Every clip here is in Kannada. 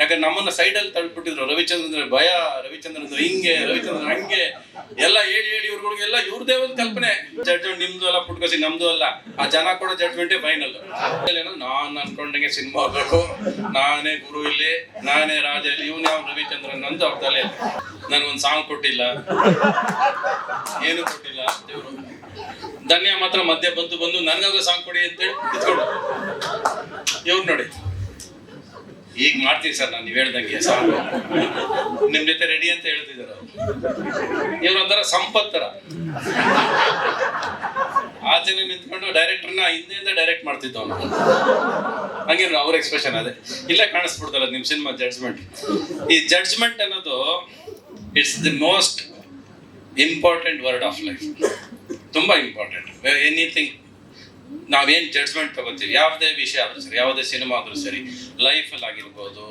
ಯಾಕಂದ್ರೆ ನಮ್ಮನ್ನ ಸೈಡಲ್ಲಿ ತಳ್ಬಿಟ್ಟಿದ್ರು. ರವಿಚಂದ್ರ ಭಯ ರವಿಚಂದ್ರ ಹಿಂಗೆ ರವಿಚಂದ್ರ ಹಂಗೆ. ಎಲ್ಲ ಹೇಳಿ ಹೇಳಿ ಇವ್ರುಗಳಿಗೆಲ್ಲ ಇವ್ರದೇ ಒಂದು ಕಲ್ಪನೆ. ಜಡ್ಜ್ಮೆಂಟ್ ನಿಮ್ದು ಅಲ್ಲ, ಪುಟ್ಕಸಿ ನಮ್ದು ಅಲ್ಲ. ಆ ಜನ ಕೊಡೋ ಜಡ್ಜ್ಮೆಂಟೇ ಫೈನಲ್ ನಾನು ಅನ್ಕೊಂಡಂಗೆ ಸಿನಿಮಾ ಹೋಗ್ಬೇಕು. ನಾನೇ ಗುರು ಇಲ್ಲಿ, ನಾನೇ ರಾಜ ಇಲ್ಲಿ. ಇವ್ನು ಯಾವ ರವಿಚಂದ್ರನ್ ನಂದು ಅವ್ರ ತಲೆ ನನ್ಗೊಂದು ಸಾಂಗ್ ಕೊಟ್ಟಿಲ್ಲ. ಏನು ಕೊಟ್ಟಿಲ್ಲ ದೇವರು ಧನ್ಯ ಮಾತ್ರ ಮಧ್ಯೆ ಬಂದು ಬಂದು ನನಗಾದ್ರೂ ಸಾಂಗ್ ಕೊಡಿ ಅಂತೇಳಿ ಇವ್ರು ನೋಡಿ. ಈಗ ಮಾಡ್ತೀವಿ ಸರ್ ನಾನು ನೀವು ಹೇಳ್ದಂಗೆ. ಸಾಂಗ್ ನಿಮ್ ಜೊತೆ ರೆಡಿ ಅಂತ ಹೇಳ್ತಿದ್ದಾರೆ ಇವ್ರು ಒಂಥರ ಸಂಪತ್ ಥರ ಆಚೆನೆ ನಿಂತ್ಕೊಂಡು ಡೈರೆಕ್ಟರ್ನ ಹಿಂದೆಯಿಂದ ಡೈರೆಕ್ಟ್ ಮಾಡ್ತಿದ್ದವನು ಹಂಗೆ ಅವ್ರ ಎಕ್ಸ್ಪ್ರೆಷನ್ ಅದೇ. ಇಲ್ಲೇ ಕಾಣಿಸ್ಬಿಡ್ತಾರ ನಿಮ್ಮ ಸಿನಿಮಾ ಜಡ್ಜ್ಮೆಂಟ್ ಈ ಜಡ್ಜ್ಮೆಂಟ್ ಅನ್ನೋದು it's the most important word of life ತುಂಬಾ ಇಂಪಾರ್ಟೆಂಟ್ ಎನಿಥಿಂಗ್ ನಾವೇನ್ ಜಡ್ಜ್ಮೆಂಟ್ ತಗೋತೀವಿ? ಯಾವುದೇ ವಿಷಯ ಆದ್ರೂ ಸರಿ, ಯಾವುದೇ ಸಿನಿಮಾ ಆದ್ರೂ ಸರಿ ಲೈಫಲ್ಲಿ ಆಗಿರ್ಬೋದು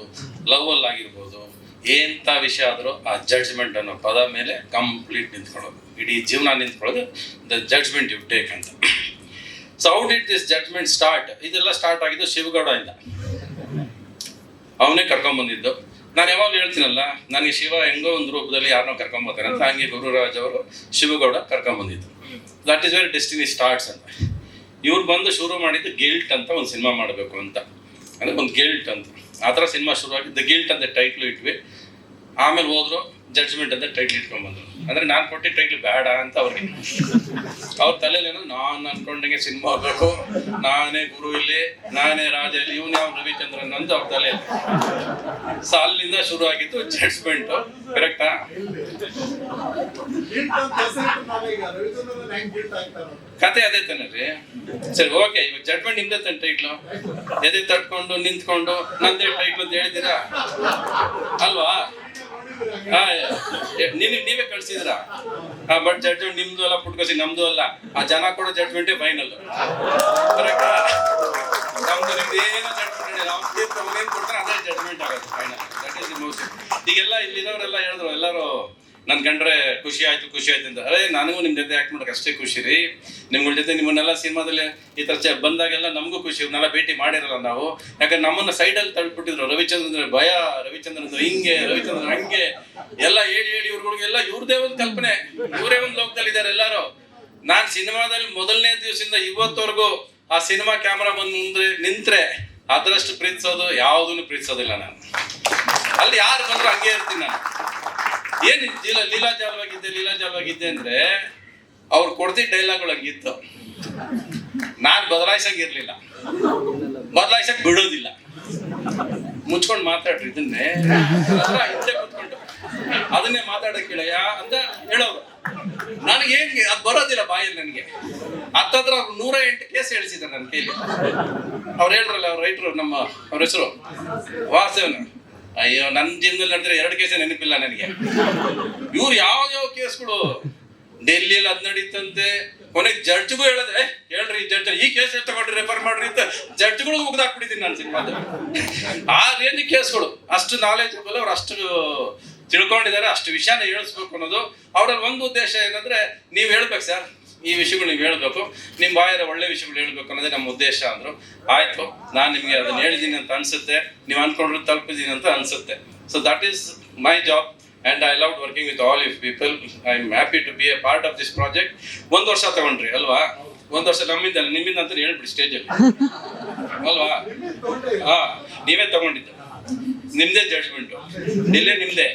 ಅಲ್ಲಿ ಆಗಿರ್ಬೋದು ಎಂಥ ವಿಷಯ ಆದ್ರೂ ಆ ಜಡ್ಜ್ಮೆಂಟ್ ಅನ್ನೋ ಪದ ಮೇಲೆ ಕಂಪ್ಲೀಟ್ ನಿಂತ್ಕೊಳ್ಳೋದು. ಇಡೀ ಜೀವನ ನಿಂತ್ಕೊಳ್ಳೋದು ದ ಜಡ್ಜ್ಮೆಂಟ್ ಯು ಟೇಕ್ ಅಂತ. So out it this judgment start ಇದೆಲ್ಲ ಸ್ಟಾರ್ಟ್ ಆಗಿದ್ದು ಶಿವಗೌಡ ಇಂದ. ಅವನೇ ಕರ್ಕೊಂಬಂದಿದ್ದು ನಾನು ಯಾವಾಗ ಹೇಳ್ತೀನಲ್ಲ, ನನಗೆ ಶಿವ ಹೆಂಗೋ ಒಂದು ರೂಪದಲ್ಲಿ ಯಾರನ್ನೋ ಕರ್ಕೊಂಬರ್ತಾರೆ ಅಂತ, ಹಂಗೆ ಗುರುರಾಜ್ ಅವರು Shivagowda ಕರ್ಕೊಂಬಂದಿದ್ದು that is very destiny starts ಅಂತ. ಇವ್ರು ಬಂದು ಶುರು ಮಾಡಿದ್ದು ಗಿಲ್ಟ್ ಅಂತ ಒಂದು ಸಿನಿಮಾ ಮಾಡಬೇಕು ಅಂತ. ಅಂದ್ರೆ ಒಂದು ಗಿಲ್ಟ್ ಅಂತ. ಆ ಥರ ಸಿನಿಮಾ ಶುರುವಾಗಿ ದ ಗಿಲ್ಟ್ ಅಂತ ಟೈಟ್ಲು ಇಟ್ವಿ. ಆಮೇಲೆ ಹೋದ್ರು ಜಡ್ಜ್ಮೆಂಟ್ ಅಂತ ಟೈಟ್ಲ್ ಇಟ್ಕೊಂಡ್ಬಂದ್ರು ಅಂದ್ರೆ ನಾನು ಕೊಟ್ಟಿದ್ದ ಟೈಟ್ಲ್ ಬೇಡ ಅಂತ ಅವ್ರಿಗೆ. ಅವ್ರ ತಲೆಯಲ್ಲಿ ನಾನು ಅನ್ಕೊಂಡಂಗೆ ಸಿನಿಮಾ ಆಗ್ಬೇಕು ನಾನೇ ಗುರು ಇಲ್ಲಿ, ನಾನೇ ರಾಜ ಇಲ್ಲಿ, ಇವನ್ ಯಾವ ರವಿಚಂದ್ರನ್ ಅಂತ ಅವ್ರ ತಲೆ ಸೊ ಶುರು ಆಗಿತ್ತು ಜಡ್ಜ್ಮೆಂಟ್ ಕರೆಕ್ಟಾ ಕತೆ ಅದೇ ತಾನೆ ರೀ. ಸರಿ ಓಕೆ ಇವಾಗ ಜಡ್ಜ್ಮೆಂಟ್ ನಿಮ್ದೇ ತಾನೆ ಟೈಟ್ಲು ಎದೆ ತಟ್ಕೊಂಡು, ನಿಂತ್ಕೊಂಡು, ನಂದೇ ಟೈಟ್ಲು ಅಂತ ಹೇಳ್ತೀರಾ ಅಲ್ವಾ? ನಿಮಗೆ ನೀವೇ ಕಳ್ಸಿದ್ರ? ಬಟ್ ಜಡ್ಜ್ಮೆಂಟ್ ನಿಮ್ದು ಅಲ್ಲ, ಪುಟ್ಕೋಸಿ ನಮ್ದು ಅಲ್ಲ. ಆ ಜನ ಕೊಡೋ ಜಡ್ಜ್ಮೆಂಟೇ ಫೈನಲ್ ನಮ್ದು ಏನು ಜಡ್ಜ್ಮೆಂಟ್ ಅವ್ನು ತೀರ್ಪು ಕೊಡ್ತಾರೆ, ಅದೇ ಜಡ್ಜ್ಮೆಂಟ್ ಆಗುತ್ತೆ ಫೈನಲ್ ದಟ್ ಈಸ್ ಮೋಸ್ಟ್ ಈಗೆಲ್ಲ ಇಲ್ಲಿರೋರೆಲ್ಲ ಹೇಳಿದ್ರು, ಎಲ್ಲರೂ ನನ್ ಕಂಡ್ರೆ ಖುಷಿ ಆಯ್ತು ಖುಷಿ ಆಯ್ತು ಅಂತ. ಅರೇ ನನಗೂ ನಿಮ್ ಜೊತೆ ಆಕ್ಟ್ ಮಾಡಕ್ ಅಷ್ಟೇ ಖುಷಿ ರೀ. ನಿಮ್ಗಳ ಜೊತೆ ನಿಮ್ಮನ್ನೆಲ್ಲ ಸಿನಿಮಾದಲ್ಲಿ ಈ ತರ ಬಂದಾಗೆಲ್ಲ ನಮಗೂ ಖುಷಿ ಇವ್ನೆಲ್ಲ ಭೇಟಿ ಮಾಡಿರಲ್ಲ ನಾವು. ಯಾಕಂದ್ರೆ ನಮ್ಮನ್ನ ಸೈಡಲ್ಲಿ ತಳ್ಬಿಟ್ಟಿದ್ರು ರವಿಚಂದ್ರನ್ ಭಯ ರವಿಚಂದ್ರನ್ ಹಿಂಗೆ, ರವಿಚಂದ್ರನ್ ಹಂಗೆ. ಎಲ್ಲ ಹೇಳಿ ಹೇಳಿ ಎಲ್ಲಾ ಇವ್ರದೇ ಒಂದು ಕಲ್ಪನೆ. ಇವರೇ ಒಂದು ಲೋಕದಲ್ಲಿ ಇದ್ದಾರೆ ಎಲ್ಲರೂ. ನಾನ್ ಸಿನಿಮಾದಲ್ಲಿ ಮೊದಲನೇ ದಿವಸದಿಂದ ಇವತ್ತವರೆಗೂ ಆ ಸಿನಿಮಾ ಕ್ಯಾಮ್ರಾ ಬಂದ್ರೆ ಮುಂದೆ ನಿಂತ್ರೆ ಅದರಷ್ಟು ಪ್ರೀತಿಸೋದು ಯಾವುದನ್ನು ಪ್ರೀತಿಸೋದಿಲ್ಲ ನಾನು. ಅಲ್ಲಿ ಯಾರು ಬಂದ್ರು ಹಂಗೆ ಇರ್ತೀನಿ ನಾನು. ಏನ್ ಲೀಲಾ ಲೀಲಾಜಾಲವಾಗಿದ್ದೆ ಲೀಲಾಜಾಲವಾಗಿದ್ದೆ ಅಂದ್ರೆ ಅವ್ರು ಕೊಡ್ತಿದ್ದ ಡೈಲಾಗ್ಗಳು ಹಂಗಿತ್ತು ನಾನ್ ಬದಲಾಯಿಸಂಗಿರ್ಲಿಲ್ಲ ಬದಲಾಯಿಸಕ್ ಬಿಡೋದಿಲ್ಲ. ಮುಚ್ಕೊಂಡು ಮಾತಾಡ್ರಿ ಇದನ್ನೇ. ಹಿಂದೆ ಕೂತ್ಕೊಂಡು. ಅದನ್ನೇ ಮಾತಾಡಕ್ ಅಂತ ಹೇಳೋರು. ನನಗೆ ಅದು ಬರೋದಿಲ್ಲ ಬಾಯಲ್ಲಿ ನನಗೆ. ಹತ್ತತ್ರ ಅವ್ರು ನೂರ ಎಂಟು ಕೇಸ್ ಹೇಳಿಸಿದ್ದಾರೆ ನನ್ನ ಕೈಲಿ. ಅವ್ರು ಹೇಳ್ರಲ್ಲ, ಅವ್ರ ರೈಟ್ರು ನಮ್ಮ ಅವ್ರ ಹೆಸರು ವಾಸವನ ಅಯ್ಯೋ ನನ್ನ ಜೀವನದಲ್ಲಿ ನಡೆದ್ರೆ ಎರಡು ಕೇಸೇ ನೆನಪಿಲ್ಲ ನನಗೆ. ಇವ್ರು ಯಾವ ಯಾವ ಕೇಸ್ಗಳು ಡೆಲ್ಲಿಯಲ್ಲಿ ಅದ್ ನಡೀತಂತೆ. ಕೊನೆಗೆ ಜಡ್ಜ್ಗೂ ಹೇಳದೆ ಹೇಳ್ರಿ ಜಡ್ಜ್ ಈ ಕೇಸ್ ತಗೊಂಡ್ರಿ ರೆಫರ್ ಮಾಡ್ರಿ ಅಂತ ಜಡ್ಜ್ಗಳು ಮುಗ್ದಾಕ್ಬಿಟ್ಟಿದ್ದೀನಿ ನಾನು ಸಿನಿಮಾದ. ಆ ರೇಂಜ್ ಕೇಸ್ಗಳು ಅಷ್ಟು ನಾಲೆಜ್ ಅವ್ರು ಅಷ್ಟು ತಿಳ್ಕೊಂಡಿದ್ದಾರೆ, ಅಷ್ಟು ವಿಷಯನ ಹೇಳಿಸ್ಬೇಕು ಅನ್ನೋದು. ಅವರಲ್ಲಿ ಒಂದು ಉದ್ದೇಶ ಏನಂದ್ರೆ, ನೀವು ಹೇಳ್ಬೇಕು, ಸರ್ ಈ ವಿಷಯಗಳು ನೀವು ಹೇಳ್ಬೇಕು. ನಿಮ್ಮ ಬಾಯರ ಒಳ್ಳೆ ವಿಷಯಗಳು ಹೇಳ್ಬೇಕು ಅನ್ನೋದೇ ನಮ್ಮ ಉದ್ದೇಶ ಅಂದ್ರು. ಆಯ್ತು, ನಾನು ನಿಮಗೆ ಅದನ್ನ ಹೇಳಿದ್ದೀನಿ ಅಂತ ಅನ್ಸುತ್ತೆ. ನೀವು ಅನ್ಕೊಂಡ್ರು ತಲುಪಿದ್ದೀನಿ ಅಂತ ಅನ್ಸುತ್ತೆ. So that is my job and I love working with all if people I am happy to be a part of this project ಒಂದು ವರ್ಷ ತಗೊಂಡ್ರಿ, ಅಲ್ವಾ? ಒಂದು ವರ್ಷ ನಮ್ಮಿಂದ, ನಿಮ್ಮಿಂದ ಅಂತ ಹೇಳ್ಬಿಡಿ ಸ್ಟೇಜಲ್ಲಿ ಅಲ್ವಾ? ಹಾ, ನೀವೇ ತಗೊಂಡಿದ್ದು. ನಿಮ್ದೇ ಜಡ್ಜ್ಮೆಂಟು ಇಲ್ಲೇ ನಿಮ್ದೇ.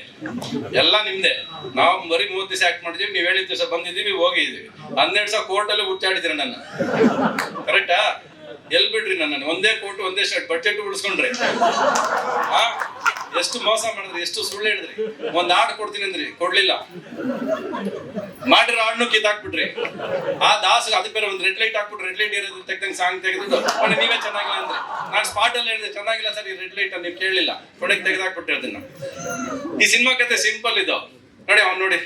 ಎಲ್ಲ ನಿಮ್ದೇ. ನಾವು ಬರೀ ಮೂವತ್ತು ದಿವಸ ಆಕ್ಟ್ ಮಾಡಿದೀವಿ, ನೀವು ಹೇಳಿದ ದಿವಸ ಬಂದಿದ್ದೀವಿ ಹೋಗಿದ್ದೀವಿ. ಹನ್ನೆರಡು ಸಾವಿರ ಕೋರ್ಟಲ್ಲಿ ಹುಚ್ಚಾಡಿದ್ರಿ ನನ್ನ ಕರೆಕ್ಟಾ ಎಲ್ ಬಿಡ್ರಿ ನನ್ನ ಒಂದೇ ಕೋರ್ಟ್ ಒಂದೇ ಶರ್ಟ್ ಬಜೆಟ್ ಉಳಿಸ್ಕೊಂಡ್ರಿ. ಎಷ್ಟು ಮೋಸ ಮಾಡಿದ್ರಿ, ಎಷ್ಟು ಸುಳ್ಳು ಹೇಳಿದ್ರಿ. ಒಂದ್ ಆಟ ಕೊಡ್ತೀನಿ ಅಂದ್ರಿ. ಕೊಡ್ಲಿಲ್ಲ. ಮಾಡಿರೋ ಹಾಡ್ನು ಕಿತ್ತಾಕ್ಬಿಟ್ರಿ ಆ ದಾಸ್ ಅದಕ್ಕೆ ಬೇರೆ ಒಂದು ರೆಡ್ ಲೈಟ್ ಹಾಕ್ಬಿಟ್ಟು ರೆಡ್ ಲೈಟ್ ಇರೋದು ತೆಗ್ದಂಗೆ ಸಾಂಗ್ ತೆಗೆದು ಕೊನೆ ನೀವೇ ಚೆನ್ನಾಗಿಲ್ಲ ಅಂದ್ರೆ. ನಾನು ಸ್ಪಾಟ್ ಅಲ್ಲಿ ಹೇಳಿದೆ, ಚೆನ್ನಾಗಿಲ್ಲ ಸರ್ ಈ ರೆಡ್ ಲೈಟ್ ನೀವು ಕೇಳಿಲ್ಲ. ಕೊನೆಗೆ ತೆಗೆದಾಕ್ಬಿಟ್ಟು ಅದನ್ನ. ಈ ಸಿನಿಮಾ ಕತೆ ಸಿಂಪಲ್ ಇದು. ನೋಡಿ ಅವ್ನು ನೋಡಿ.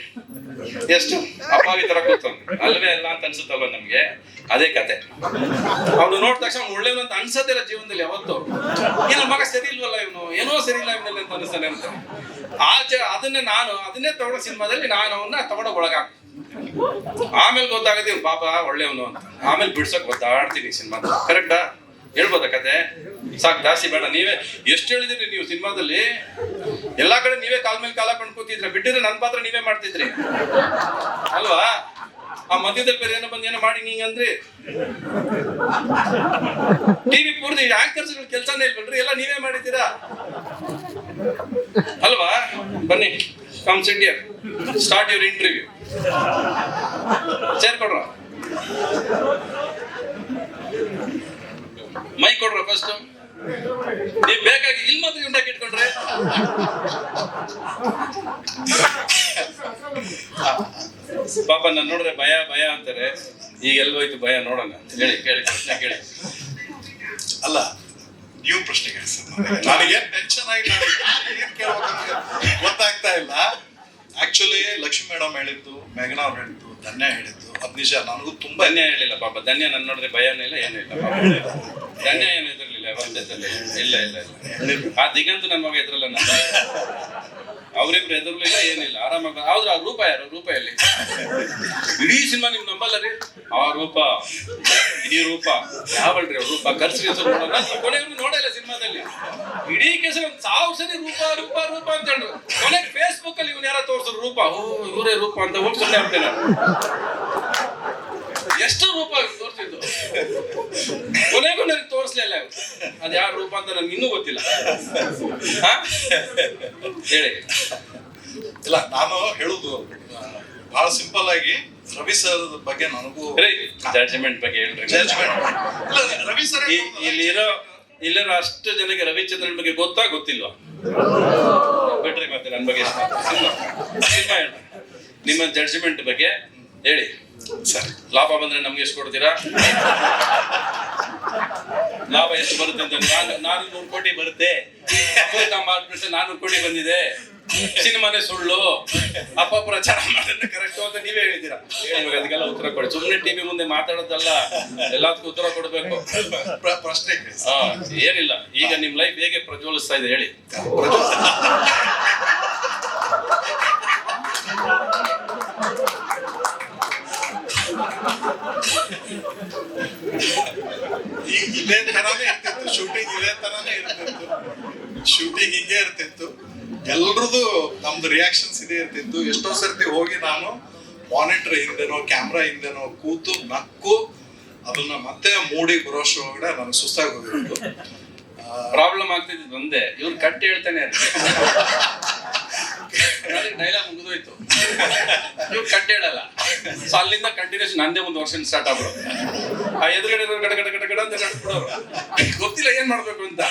ಎಷ್ಟು ಅಪ್ಪಾವಿ ತರ ಕೂತವ್ನು. ಅಲ್ವೇ ಅಲ್ಲ ಅಂತ ಅನ್ಸುತ್ತಲ್ವ ನಮ್ಗೆ? ಅದೇ ಕತೆ. ಅವ್ನು ನೋಡಿದ ತಕ್ಷಣ ಒಳ್ಳೆ ಅಂತ ಅನ್ಸತ್ತಿಲ್ಲ ಜೀವನದಲ್ಲಿ ಯಾವತ್ತು. ಏನ ಮಗ ಸರಿ ಇಲ್ವಲ್ಲ ಇವನು? ಏನೋ ಸರಿ ಇಲ್ಲ ಇವನಲ್ಲಿ ಅಂತ ಅನಿಸ್ತಾನೆ ಅಂತ. ಆಚೆ ಅದನ್ನೇ ನಾನು, ಅದನ್ನೇ ತಗೊಳ್ಳೋ ಸಿನಿಮಾದಲ್ಲಿ ನಾನು ಅವನ್ನ ತಗೊಂಡೋಗ ಒಳಗ ಆಮೇಲೆ ಗೊತ್ತಾಗತ್ತೆ ಪಾಪ ಒಳ್ಳೆಯವನು ಅಂತ. ಆಮೇಲೆ ಬಿಡ್ಸಕ್ ಗೊತ್ತಾಡ್ತೀನಿ ಸಿನಿಮಾ. ಕರೆಕ್ಟಾ ಹೇಳ್ಬೋದ ಕತೆ? ಸಾಕು, ಜಾಸ್ತಿ ಬೇಡ. ನೀವೇ ಎಷ್ಟು ಹೇಳಿದಿರಿ ನೀವು ಸಿನಿಮಾದಲ್ಲಿ? ಎಲ್ಲಾ ಕಡೆ ನೀವೇ ಕಾಲ್ ಮೇಲೆ ಕಾಲ ಕೂತಿದ್ರೆ ಬಿಟ್ಟಿದ್ರೆ ನನ್ನ ಪಾತ್ರ ನೀವೇ ಮಾಡ್ತಿದ್ರಿ. ಅಲ್ವಾ? ಆ ಮಧ್ಯದಲ್ಲಿ ಬೇರೆ ಏನೋ ಬಂದು ಏನೋ ಮಾಡಿ ಹಿಂಗಂದ್ರಿ ಟಿವಿ ಪೂರ್ತಿ ಆಂಕರ್ಸ್ ಕೆಲಸನೇ ಇಲ್ವಲ್ರಿ? ಎಲ್ಲ ನೀವೇ ಮಾಡಿದ್ದೀರಾ? ಅಲ್ವಾ? ಬನ್ನಿ. Come sit here start your interview chair ಕೊಡ್ರ. ಮೈ ಕೊಡ್ರ ಫಸ್ಟ್ ನೀವ್ ಬೇಕಾಗಿ ಇಲ್ಲಿ ಮಾತ್ರ ಉಂಡಾಕಿ ಇಟ್ಕೊಂಡ್ರೆ ಪಾಪ ನಾನು ನೋಡಿದ್ರೆ ಭಯ ಭಯ ಅಂತಾರೆ. ಈಗ ಎಲ್ಲೋಯ್ತು ಭಯ ನೋಡೋಣ ಹೇಳಿ, ಕೇಳಿ, ಪ್ರಶ್ನೆ ಕೇಳಿ. ಅಲ್ಲ ನೀವು ಪ್ರಶ್ನೆ ಕೇಳಿ ಸರ್ ನನಗೆ ಟೆನ್ಷನ್ ಆಗಿ ನಾನು ಯಾರ್ ಏನ್ ಗೊತ್ತಾಗ್ತಾ ಇಲ್ಲ. ಆಕ್ಚುಲಿ ಲಕ್ಷ್ಮಿ ಮೇಡಮ್ ಹೇಳಿದ್ದು ಮೇಘನಾ ಅವ್ರು ಹೇಳಿದ್ದು ಧನ್ಯ ಹೇಳಿದ್ದು ಅದ್ ನಿಜ. ನನಗೂ ತುಂಬಾ ಧನ್ಯ ಹೇಳಿಲ್ಲ ಪಾಪ. ಧನ್ಯ ನನ್ನ ನೋಡಿದ್ರೆ ಭಯನೇ ಇಲ್ಲ ಏನೂ ಇಲ್ಲ. ಧನ್ಯ ಏನು ಯಾವತ್ತಲ್ಲಿ ಇಲ್ಲ ಇಲ್ಲ ಇಲ್ಲ. ಆ ದಿಗಂತೂ ನನ್ನ ಮಗ ಇದ್ರಲ್ಲ ನನ್ನ ಅವರಿಬ್ರು ಎದುರ್ಲಿಲ್ಲ ಏನಿಲ್ಲ. ಆರಾಮಾಗ ಆದ್ರೆ ಆ ರೂಪ ಯಾರು? ರೂಪ ಎಲ್ಲಿ? ಇಡೀ ಸಿನಿಮಾ ನಿಮ್ ನಂಬಲ್ಲ ರೀ ಆ ರೂಪ, ಇಡೀ ರೂಪ. ಯಾವಳ್ರಿ ಅವ್ರ? ರೂಪ ಖರ್ಚು ಹೆಸರು ನೋಡೋಣ. ನಾನು ನೋಡಲ್ಲ ಸಿನಿಮಾದಲ್ಲಿ. ಇಡೀ ಕೇಸ ಒಂದ್ ಸಾವಿರ ಸರಿ ರೂಪ ರೂಪ ರೂಪ ಅಂತ ಹೇಳು ಕೊನೆಗೆ ಫೇಸ್ಬುಕ್ ಅಲ್ಲಿ ಇವ್ನ ಯಾರ ತೋರ್ಸಿದ್ರು, ರೂಪ. ಓ ಇವರೇ ರೂಪ ಅಂತ ಹೋಗಿ ಸುಮ್ಮನೆ ಆಗ್ತೇನೆ ಎಷ್ಟು ರೂಪ? ಕೊನೆಗೂ ನನಗೆ ತೋರಿಸ್ಲಿಲ್ಲ ಇಲ್ಲ ಅದ್ ಯಾವ ರೂಪ ಅಂತ ನನಗೆ ಇನ್ನೂ ಗೊತ್ತಿಲ್ಲ? ಹೇಳಿ. ಇಲ್ಲ ನಾನು ಹೇಳುದು ಬಹಳ ಸಿಂಪಲ್ ಆಗಿ ರವಿ ಸರ್ ಬಗ್ಗೆ ನನಗೂ ಜಡ್ಜ್ಮೆಂಟ್ ಬಗ್ಗೆ ಹೇಳ್ರಿ. ಜಡ್ಜ್ಮೆಂಟ್ ಇಲ್ಲ ರವಿ ಸರ್ ಇಲ್ಲಿರೋ ಇಲ್ಲಿರೋ ಅಷ್ಟು ಜನಕ್ಕೆ ರವಿಚಂದ್ರನ್ ಬಗ್ಗೆ ಗೊತ್ತಾ ಗೊತ್ತಿಲ್ವಾ? ಬಿಟ್ರಿ ಮತ್ತೆ ನನ್ನ ಬಗ್ಗೆ ಸಿನಿಮಾ ಹೇಳ್ರಿ ನಿಮ್ಮ ಜಡ್ಜ್ಮೆಂಟ್ ಬಗ್ಗೆ ಹೇಳಿ. ಸರ್. ಲಾಭ ಬಂದ್ರೆ ನಮ್ಗೆ ಎಷ್ಟು ಕೊಡ್ತೀರಾ? ಲಾಭ ಎಷ್ಟು ಬರುತ್ತೆ ಅಂತ ನಾನು ನಾನು ನೂರು ಕೋಟಿ ಬರುತ್ತೆ. ಮಾಡ್ಬಿಟ್ಟು ನಾನೂರು ಕೋಟಿ ಬಂದಿದೆ. ಸಿನಿಮಾನೇ ಸುಳ್ಳು. ಅಪಪ್ರಚಾರ ಮಾಡೋದನ್ನ ಕರೆಕ್ಟ್ ಅಂತ ನೀವೇ ಹೇಳಿದ್ದೀರಾ ಅದಕ್ಕೆಲ್ಲ ಉತ್ತರ ಕೊಡಿ. ಸುಮ್ಮನೆ ಟಿವಿ ಮುಂದೆ ಮಾತಾಡೋದಲ್ಲ ಎಲ್ಲದಕ್ಕೂ ಉತ್ತರ ಕೊಡಬೇಕು. ಪ್ರಶ್ನೆ ಏನಿಲ್ಲ. ಈಗ ನಿಮ್ ಲೈಫ್ ಹೇಗೆ ಪ್ರಜ್ವಲಿಸ್ತಾ ಇದೆ ಹೇಳಿ. ಈ- ಇದೇ ತರಾನೇ ಇರ್ತಿತ್ತು ಶೂಟಿಂಗ್ ಇದೇ ತರಾನೇ ಇರ್ತಿತ್ತು. ಶೂಟಿಂಗ್ ಹಿಂಗೆ ಇರ್ತಿತ್ತು. ಎಲ್ರದ್ದು ನಮ್ದು ರಿಯಾಕ್ಷನ್ಸ್ ಇದೇ ಇರ್ತಿತ್ತು. ಎಷ್ಟೋ ಸರ್ತಿ ಹೋಗಿ ನಾನು ಮಾನಿಟರ್ ಹಿಂದೆನೋ ಕ್ಯಾಮ್ರಾ ಹಿಂದೆನೋ ಕೂತು ನಕ್ಕು ಅದನ್ನ ಮತ್ತೆ ಮೂಡಿ ಬರೋಷ್ಟ್ರ ಒಳಗಡೆ ನನಗೆ ಸುಸ್ತಾಗಿ ಹೋಗಿತ್ತು ಪ್ರಾಬ್ಲಮ್ ಆಗ್ತಿದ್ದು ಒಂದೇ, ಇವ್ರು ಕಟ್ ಹೇಳ್ತಾನೆ ಡೈಲಾಗ್ ಮುಗಿದೋಯ್ತು. ಇವ್ರು ಕಟ್ ಹೇಳಲ್ಲ. ಸೊ ಅಲ್ಲಿಂದ ಕಂಟಿನ್ಯೂಸ್ ನಂದೇ ಒಂದು ವರ್ಷ ಸ್ಟಾರ್ಟ್ ಆಗ್ಬಿಡು ಆ ಎದುರುಗಡೆ ಗಡ ಗಡ ಗಡ ಗಡ ಅಂತ ಗೊತ್ತಿಲ್ಲ ಏನ್ ಮಾಡ್ಬೇಕು ಅಂತ.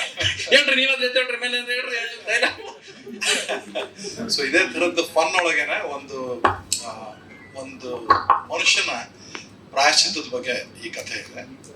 ಹೇಳ್ರಿ ನೀವಾದ್ರೆ ಹೇಳ್ರಿ ಮೇಲೆ ಹೇಳ್ರಿ ಸೊ ಇದೇ ತರದ್ದು ಫನ್ ಒಳಗೇನೆ ಒಂದು ಒಂದು ಮನುಷ್ಯನ ಪ್ರಾಯಶ್ಚಿತ್ತದ ಬಗ್ಗೆ ಈ ಕಥೆ ಇದೆ.